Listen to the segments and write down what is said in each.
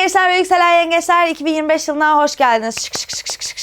Yengeçler ve yükselen yengeçler 2025 yılına hoş geldiniz. Şık şık şık şık şık.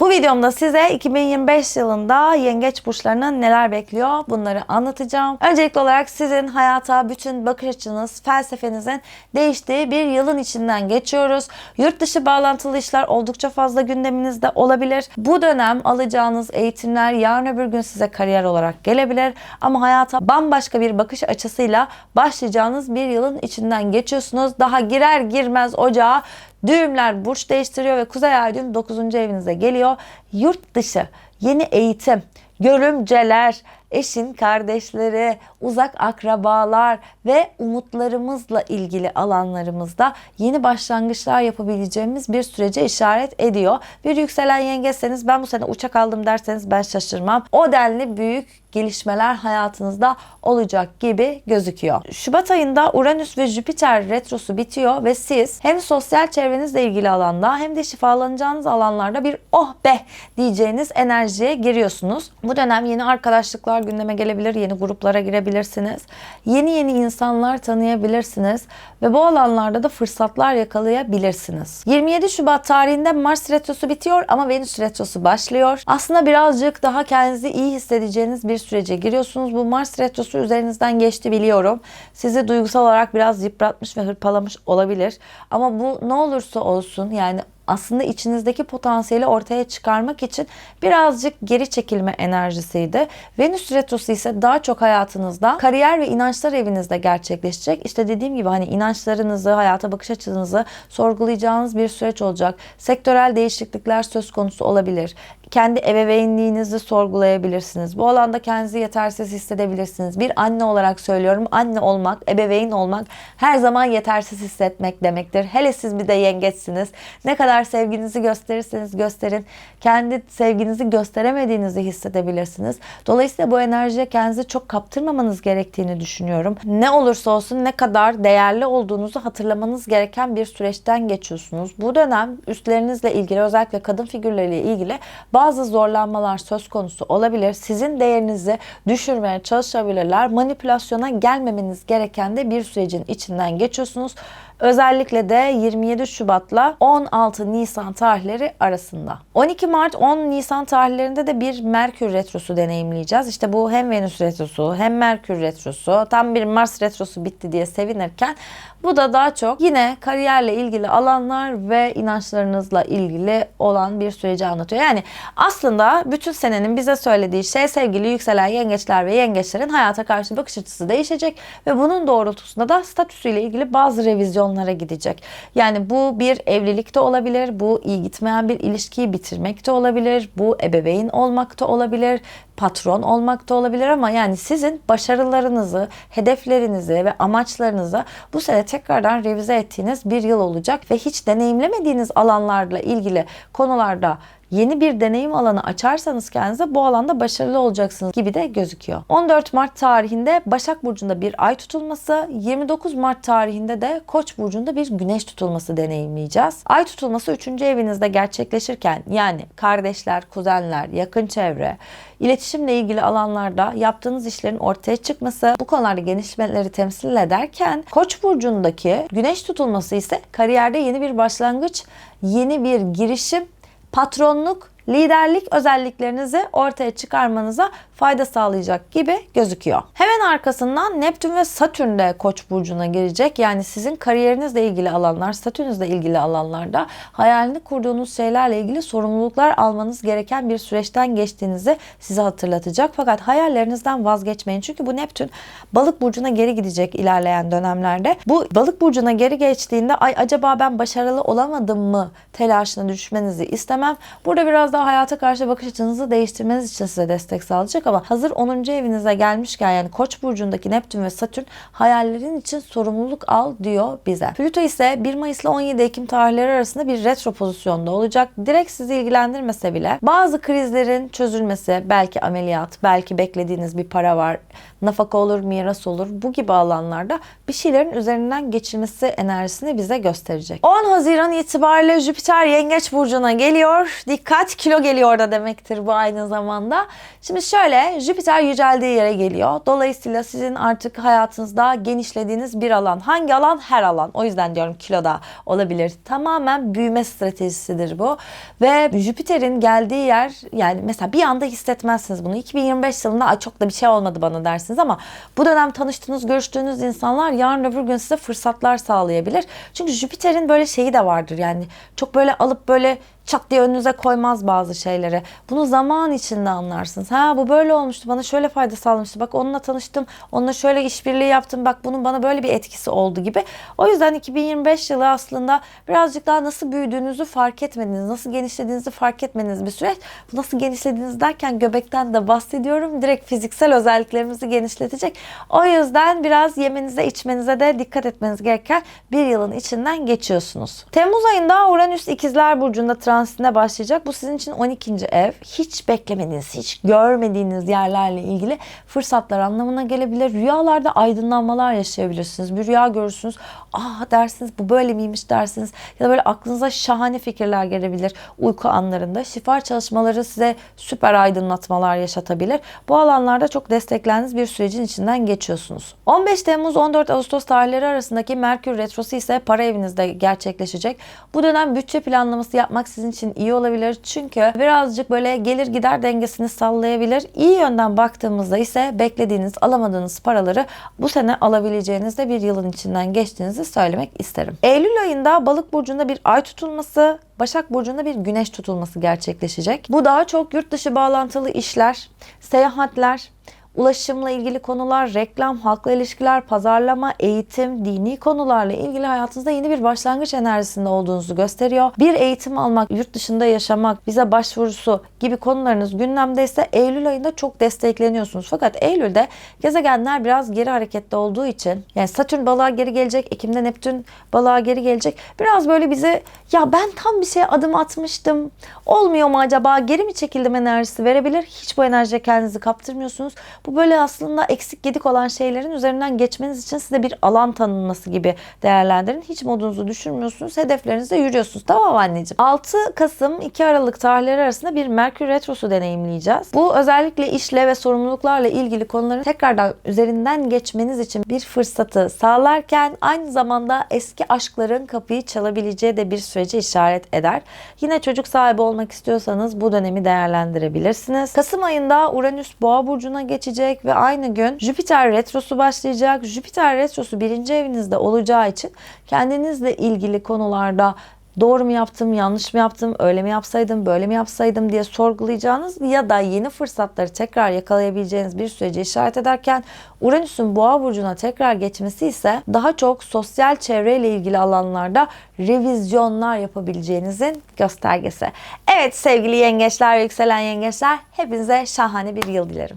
Bu videomda size 2025 yılında yengeç burçlarının neler bekliyor bunları anlatacağım. Öncelikli olarak sizin hayata bütün bakış açınız, felsefenizin değiştiği bir yılın içinden geçiyoruz. Yurt dışı bağlantılı işler oldukça fazla gündeminizde olabilir. Bu dönem alacağınız eğitimler yarın öbür gün size kariyer olarak gelebilir. Ama hayata bambaşka bir bakış açısıyla başlayacağınız bir yılın içinden geçiyorsunuz. Daha girer girmez ocağa Düğümler burç değiştiriyor ve Kuzey Ay düğüm 9. evinize geliyor. Yurt dışı, yeni eğitim, görümceler, eşin kardeşleri, uzak akrabalar ve umutlarımızla ilgili alanlarımızda yeni başlangıçlar yapabileceğimiz bir sürece işaret ediyor. Bir yükselen yengeseniz ben bu sene uçak aldım derseniz ben şaşırmam. O denli büyük gelişmeler hayatınızda olacak gibi gözüküyor. Şubat ayında Uranüs ve Jüpiter retrosu bitiyor ve siz hem sosyal çevrenizle ilgili alanda hem de şifalanacağınız alanlarda bir oh be diyeceğiniz enerjiye giriyorsunuz. Bu dönem yeni arkadaşlıklar gündeme gelebilir, yeni gruplara girebilirsiniz. Yeni yeni insanlar tanıyabilirsiniz ve bu alanlarda da fırsatlar yakalayabilirsiniz. 27 Şubat tarihinde Mars retrosu bitiyor ama Venüs retrosu başlıyor. Aslında birazcık daha kendinizi iyi hissedeceğiniz bir sürece giriyorsunuz. Bu Mars retrosu üzerinizden geçti biliyorum. Sizi duygusal olarak biraz yıpratmış ve hırpalamış olabilir. Ama bu ne olursa olsun yani aslında içinizdeki potansiyeli ortaya çıkarmak için birazcık geri çekilme enerjisiydi. Venüs retrosu ise daha çok hayatınızda kariyer ve inançlar evinizde gerçekleşecek. İşte dediğim gibi hani inançlarınızı, hayata bakış açınızı sorgulayacağınız bir süreç olacak. Sektörel değişiklikler söz konusu olabilir kendi ebeveynliğinizi sorgulayabilirsiniz. Bu alanda kendinizi yetersiz hissedebilirsiniz. Bir anne olarak söylüyorum. Anne olmak, ebeveyn olmak her zaman yetersiz hissetmek demektir. Hele siz bir de yengeçsiniz. Ne kadar sevginizi gösterirseniz gösterin. Kendi sevginizi gösteremediğinizi hissedebilirsiniz. Dolayısıyla bu enerjiye kendinizi çok kaptırmamanız gerektiğini düşünüyorum. Ne olursa olsun ne kadar değerli olduğunuzu hatırlamanız gereken bir süreçten geçiyorsunuz. Bu dönem üstlerinizle ilgili özellikle kadın figürleriyle ilgili bazı zorlanmalar söz konusu olabilir. Sizin değerinizi düşürmeye çalışabilirler. Manipülasyona gelmemeniz gereken de bir sürecin içinden geçiyorsunuz. Özellikle de 27 Şubat'la 16 Nisan tarihleri arasında. 12 Mart 10 Nisan tarihlerinde de bir Merkür retrosu deneyimleyeceğiz. İşte bu hem Venüs retrosu hem Merkür retrosu tam bir Mars retrosu bitti diye sevinirken bu da daha çok yine kariyerle ilgili alanlar ve inançlarınızla ilgili olan bir süreci anlatıyor. Yani aslında bütün senenin bize söylediği şey sevgili yükselen yengeçler ve yengeçlerin hayata karşı bakış açısı değişecek ve bunun doğrultusunda da statüsüyle ilgili bazı revizyonlara gidecek. Yani bu bir evlilik de olabilir, bu iyi gitmeyen bir ilişkiyi bitirmek de olabilir, bu ebeveyn olmak da olabilir, patron olmak da olabilir ama yani sizin başarılarınızı, hedeflerinizi ve amaçlarınızı bu sene tekrardan revize ettiğiniz bir yıl olacak ve hiç deneyimlemediğiniz alanlarla ilgili konularda yeni bir deneyim alanı açarsanız kendinize bu alanda başarılı olacaksınız gibi de gözüküyor. 14 Mart tarihinde Başak Burcu'nda bir ay tutulması, 29 Mart tarihinde de Koç Burcu'nda bir güneş tutulması deneyimleyeceğiz. Ay tutulması 3. evinizde gerçekleşirken yani kardeşler, kuzenler, yakın çevre, iletişimle ilgili alanlarda yaptığınız işlerin ortaya çıkması, bu konularda gelişmeleri temsil ederken Koç burcundaki güneş tutulması ise kariyerde yeni bir başlangıç, yeni bir girişim patronluk, liderlik özelliklerinizi ortaya çıkarmanıza fayda sağlayacak gibi gözüküyor. Hemen arkasından Neptün ve Satürn de Koç burcuna girecek. Yani sizin kariyerinizle ilgili alanlar, statünüzle ilgili alanlarda hayalini kurduğunuz şeylerle ilgili sorumluluklar almanız gereken bir süreçten geçtiğinizi size hatırlatacak. Fakat hayallerinizden vazgeçmeyin. Çünkü bu Neptün Balık burcuna geri gidecek ilerleyen dönemlerde. Bu Balık burcuna geri geçtiğinde ay acaba ben başarılı olamadım mı telaşına düşmenizi istemem. Burada biraz daha hayata karşı bakış açınızı değiştirmeniz için size destek sağlayacak ama hazır 10. evinize gelmişken yani Koç burcundaki Neptün ve Satürn hayallerin için sorumluluk al diyor bize. Plüto ise 1 Mayıs ile 17 Ekim tarihleri arasında bir retro pozisyonda olacak. Direkt sizi ilgilendirmese bile bazı krizlerin çözülmesi, belki ameliyat, belki beklediğiniz bir para var, nafaka olur, miras olur bu gibi alanlarda bir şeylerin üzerinden geçilmesi enerjisini bize gösterecek. 10 Haziran itibariyle Jüpiter Yengeç burcuna geliyor. Dikkat kilo geliyor orada demektir bu aynı zamanda. Şimdi şöyle Jüpiter yüceldiği yere geliyor. Dolayısıyla sizin artık hayatınızda genişlediğiniz bir alan. Hangi alan? Her alan. O yüzden diyorum kilo da olabilir. Tamamen büyüme stratejisidir bu. Ve Jüpiter'in geldiği yer yani mesela bir anda hissetmezsiniz bunu. 2025 yılında "Ay çok da bir şey olmadı bana dersiniz ama bu dönem tanıştığınız, görüştüğünüz insanlar yarın öbür gün size fırsatlar sağlayabilir. Çünkü Jüpiter'in böyle şeyi de vardır yani çok böyle alıp böyle çat diye önünüze koymaz bazı şeyleri. Bunu zaman içinde anlarsınız. Ha bu böyle olmuştu. Bana şöyle fayda sağlamıştı. Bak onunla tanıştım. Onunla şöyle işbirliği yaptım. Bak bunun bana böyle bir etkisi oldu gibi. O yüzden 2025 yılı aslında birazcık daha nasıl büyüdüğünüzü fark etmediğiniz, nasıl genişlediğinizi fark etmediğiniz bir süreç. Bu nasıl genişlediğiniz derken göbekten de bahsediyorum. Direkt fiziksel özelliklerimizi genişletecek. O yüzden biraz yemenize, içmenize de dikkat etmeniz gereken bir yılın içinden geçiyorsunuz. Temmuz ayında Uranüs İkizler Burcu'nda transitine başlayacak. Bu sizin için 12. ev. Hiç beklemediğiniz, hiç görmediğiniz yerlerle ilgili fırsatlar anlamına gelebilir. Rüyalarda aydınlanmalar yaşayabilirsiniz. Bir rüya görürsünüz. Ah dersiniz bu böyle miymiş dersiniz. Ya da böyle aklınıza şahane fikirler gelebilir uyku anlarında. Şifa çalışmaları size süper aydınlatmalar yaşatabilir. Bu alanlarda çok desteklendiğiniz bir sürecin içinden geçiyorsunuz. 15 Temmuz 14 Ağustos tarihleri arasındaki Merkür Retrosu ise para evinizde gerçekleşecek. Bu dönem bütçe planlaması yapmak sizin için iyi olabilir. Çünkü birazcık böyle gelir gider dengesini sallayabilir. İyi yönden baktığımızda ise beklediğiniz, alamadığınız paraları bu sene alabileceğiniz de bir yılın içinden geçtiğinizi söylemek isterim. Eylül ayında Balık burcunda bir ay tutulması, Başak Burcu'nda bir güneş tutulması gerçekleşecek. Bu daha çok yurt dışı bağlantılı işler, seyahatler, ulaşımla ilgili konular, reklam, halkla ilişkiler, pazarlama, eğitim, dini konularla ilgili hayatınızda yeni bir başlangıç enerjisinde olduğunuzu gösteriyor. Bir eğitim almak, yurt dışında yaşamak, vize başvurusu gibi konularınız gündemdeyse Eylül ayında çok destekleniyorsunuz. Fakat Eylül'de gezegenler biraz geri harekette olduğu için yani Satürn balığa geri gelecek, Ekim'de Neptün balığa geri gelecek. Biraz böyle bize ya ben tam bir şeye adım atmıştım. Olmuyor mu acaba? Geri mi çekildim enerjisi verebilir. Hiç bu enerjiye kendinizi kaptırmıyorsunuz. Bu böyle aslında eksik gedik olan şeylerin üzerinden geçmeniz için size bir alan tanınması gibi değerlendirin. Hiç modunuzu düşürmüyorsunuz. Hedeflerinizde yürüyorsunuz. Tamam anneciğim? 6 Kasım 2 Aralık tarihleri arasında bir Merkür Retrosu deneyimleyeceğiz. Bu özellikle işle ve sorumluluklarla ilgili konuların tekrardan üzerinden geçmeniz için bir fırsatı sağlarken aynı zamanda eski aşkların kapıyı çalabileceği de bir sürece işaret eder. Yine çocuk sahibi olmak istiyorsanız bu dönemi değerlendirebilirsiniz. Kasım ayında Uranüs Boğa burcuna geçecek ve aynı gün Jüpiter retrosu başlayacak. Jüpiter retrosu birinci evinizde olacağı için kendinizle ilgili konularda doğru mu yaptım, yanlış mı yaptım, öyle mi yapsaydım, böyle mi yapsaydım diye sorgulayacağınız ya da yeni fırsatları tekrar yakalayabileceğiniz bir sürece işaret ederken Uranüs'ün boğa burcuna tekrar geçmesi ise daha çok sosyal çevreyle ilgili alanlarda revizyonlar yapabileceğinizin göstergesi. Evet sevgili yengeçler yükselen yengeçler hepinize şahane bir yıl dilerim.